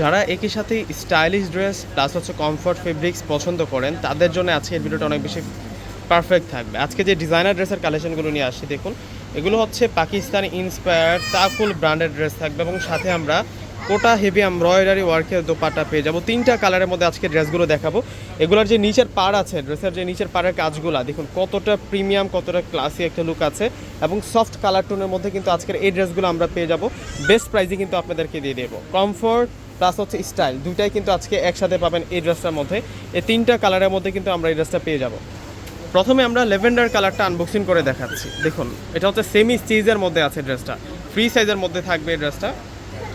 যারা একই সাথে স্টাইলিশ ড্রেস প্লাস হচ্ছে কমফর্ট ফেব্রিক্স পছন্দ করেন, তাদের জন্য আজকের ভিডিওটা অনেক বেশি পারফেক্ট থাকবে। আজকে যে ডিজাইনার ড্রেসের কালেকশনগুলো নিয়ে আসছি, দেখুন, এগুলো হচ্ছে পাকিস্তানি ইন্সপায়ার তাকুল ব্র্যান্ডেড ড্রেস থাকবে এবং সাথে আমরা কোটা হেভি এমব্রয়ডারি ওয়ার্কের দোপাট্টা পেয়ে যাব। তিনটা কালারের মধ্যে আজকে ড্রেসগুলো দেখাবো। এগুলোর যে নিচের পাড় আছে ড্রেসের যে নিচের পাড়ের কাজগুলো, দেখুন, কতটা প্রিমিয়াম কতটা ক্লাসি একটা লুক আছে এবং সফট কালার টোনের মধ্যে কিন্তু আজকের এই ড্রেসগুলো আমরা পেয়ে যাব। বেস্ট প্রাইসে কিন্তু আপনাদেরকে দিয়ে দেবো। কমফোর্ট প্লাস হচ্ছে স্টাইল। দুইটাই কিন্তু আজকে একসাথে পাবেন এই ড্রেসটার মধ্যে। এই তিনটা কালারের মধ্যে কিন্তু আমরা এই ড্রেসটা পেয়ে যাব। প্রথমে আমরা লেভেন্ডার কালারটা আনবক্সিং করে দেখাচ্ছি। দেখুন, এটা হচ্ছে সেমি স্টিজের মধ্যে আছে ড্রেসটা। ফ্রি সাইজের মধ্যে থাকবে এই ড্রেসটা।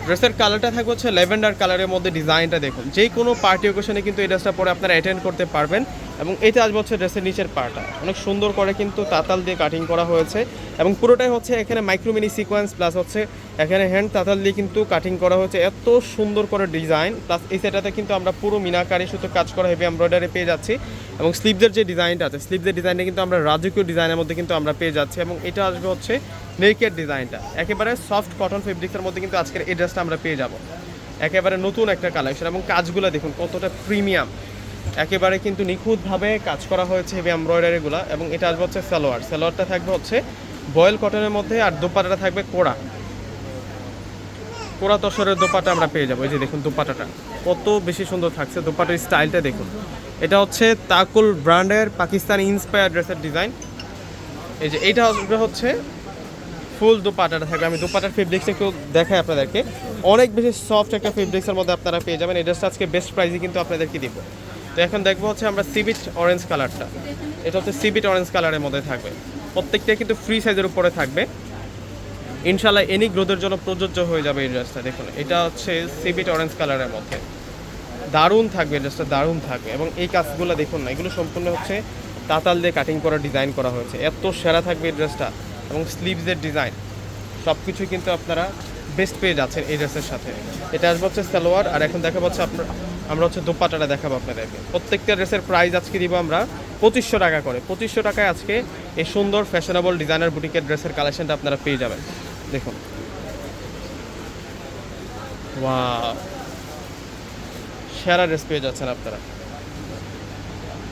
ড্রেসের কালারটা থাকবে হচ্ছে ল্যাভেন্ডার কালারের মধ্যে ডিজাইনটা দেখুন। যে কোনো পার্টি ওকেশনে কিন্তু এই ড্রেসটা পরে আপনারা অ্যাটেন্ড করতে পারবেন এবং এটা আসবে হচ্ছে ড্রেসের নিচের পার্টটা অনেক সুন্দর করে কিন্তু তাতাল দিয়ে কাটিং করা হয়েছে এবং পুরোটাই হচ্ছে এখানে মাইক্রোমিনি সিকোয়েন্স প্লাস হচ্ছে এখানে হ্যান্ড তাতাল দিয়ে কিন্তু কাটিং করা হয়েছে। এত সুন্দর করে ডিজাইন প্লাস এই সেটাতে কিন্তু আমরা পুরো মিনাকারি সুতো কাজ করা হেভি এমব্রয়ডারি পেয়ে যাচ্ছি এবং স্লিভদের যে ডিজাইনটা আছে স্লিভদের ডিজাইনটা কিন্তু আমরা রাজকীয় ডিজাইনের মধ্যে কিন্তু আমরা পেয়ে যাচ্ছি এবং এটা আসবে হচ্ছে নেকের ডিজাইনটা। একেবারে সফট কটন ফেব্রিক্সের মধ্যে কিন্তু আজকের এই ড্রেসটা আমরা পেয়ে যাব। একেবারে নতুন একটা কালেকশন এবং কাজগুলো দেখুন কতটা প্রিমিয়াম একেবারে কিন্তু নিখুঁতভাবে কাজ করা হয়েছে হেভি এমব্রয়ডারিগুলো এবং এটা আসবে হচ্ছে সালোয়ার। সালোয়ারটা থাকবে হচ্ছে বয়েল কটনের মধ্যে আর দোপাটাটা থাকবে কোড়া। কোড়া তসরের দোপাটা আমরা পেয়ে যাব। এই যে দেখুন দোপাটাটা, কত বেশি সুন্দর থাকছে দোপাটার স্টাইলটা দেখুন। এটা হচ্ছে তাকুল ব্র্যান্ডের পাকিস্তানি ইন্সপায়ার ড্রেসের ডিজাইন এই যে এইটা হচ্ছে ফুল দোপাটাটা থাকবে। আমি দোপাটার ফেব্রিক্স একটু দেখাই আপনাদেরকে। অনেক বেশি সফট একটা ফেব্রিক্সের মধ্যে আপনারা পেয়ে যাবেন। এই ড্রেসটা আজকে বেস্ট প্রাইসে কিন্তু আপনাদেরকে দিব। তো এখন দেখব হচ্ছে আমরা সিবিট অরেঞ্জ কালারটা এটা হচ্ছে সিবিট অরেঞ্জ কালারের মধ্যে থাকবে। প্রত্যেকটা কিন্তু ফ্রি সাইজের উপরে থাকবে। ইনশাল্লাহ এনি গ্রোথের জন্য প্রযোজ্য হয়ে যাবে এই ড্রেসটা দেখুন, এটা হচ্ছে সিবিট অরেঞ্জ কালারের মধ্যে। দারুণ থাকবে ড্রেসটা দারুণ থাকবে। এবং এই কাজগুলো দেখুন না, এগুলো সম্পূর্ণ হচ্ছে তাতাল দিয়ে কাটিং করা ডিজাইন করা হয়েছে। এত সেরা থাকবে এই ড্রেসটা এবং স্লিভসের ডিজাইন সব কিছুই কিন্তু আপনারা বেস্ট পেয়ে যাচ্ছেন এই ড্রেসের সাথে। এটা আসবে হচ্ছে সালোয়ার, আর এখন দেখা পাচ্ছে আপনার আমরা হচ্ছে দোপাটাটা দেখাবো আপনাদেরকে। প্রত্যেকটা ড্রেসের প্রাইস আজকে দিব আমরা পঁচিশশো টাকা করে। পঁচিশশো টাকায় আজকে এই সুন্দর ফ্যাশনেবল ডিজাইনার বুটিকের ড্রেসের কালেকশনটা আপনারা পেয়ে যাবেন। দেখুন। ওয়াও সেরা ড্রেস পেয়ে যাচ্ছেন আপনারা।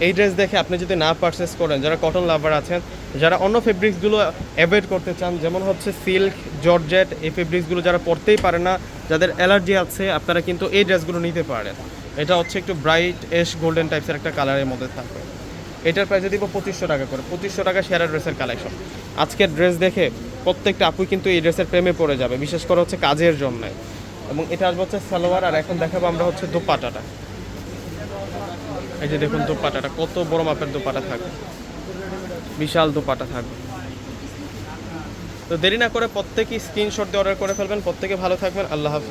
এই ড্রেস দেখে আপনি যদি না পারচেস করেন, যারা কটন লাভার আছেন যারা অন্য ফেব্রিক্সগুলো অ্যাভয়েড করতে চান, যেমন হচ্ছে সিল্ক জর্জেট এই ফেব্রিক্সগুলো যারা পরতেই পারে না, যাদের অ্যালার্জি আছে, আপনারা কিন্তু এই ড্রেসগুলো নিতে পারেন। এটা হচ্ছে একটু ব্রাইট এশ গোল্ডেন টাইপসের একটা কালারের মধ্যে থাকবে। এটার প্রাইসে দিব পঁচিশশো টাকা করে। পঁচিশশো টাকা সেরা ড্রেসের কালেকশন আজকের ড্রেস দেখে প্রত্যেকটা আপুই কিন্তু এই ড্রেসের প্রেমে পড়ে যাবে, বিশেষ করে হচ্ছে কাজের জন্য। এবং এটা আসবে হচ্ছে সালোয়ার, আর এখন দেখাবো আমরা হচ্ছে দোপাটাটা। এই যে দেখুন দোপাটাটা, কত বড় মাপের দোপাটা থাকবে। বিশাল দোপাটা থাকবে। তো দেরি না করে প্রত্যেকেই স্ক্রিনশট দিয়ে অর্ডার করে ফেলবেন। প্রত্যেকে ভালো থাকবেন। আল্লাহ হাফেজ।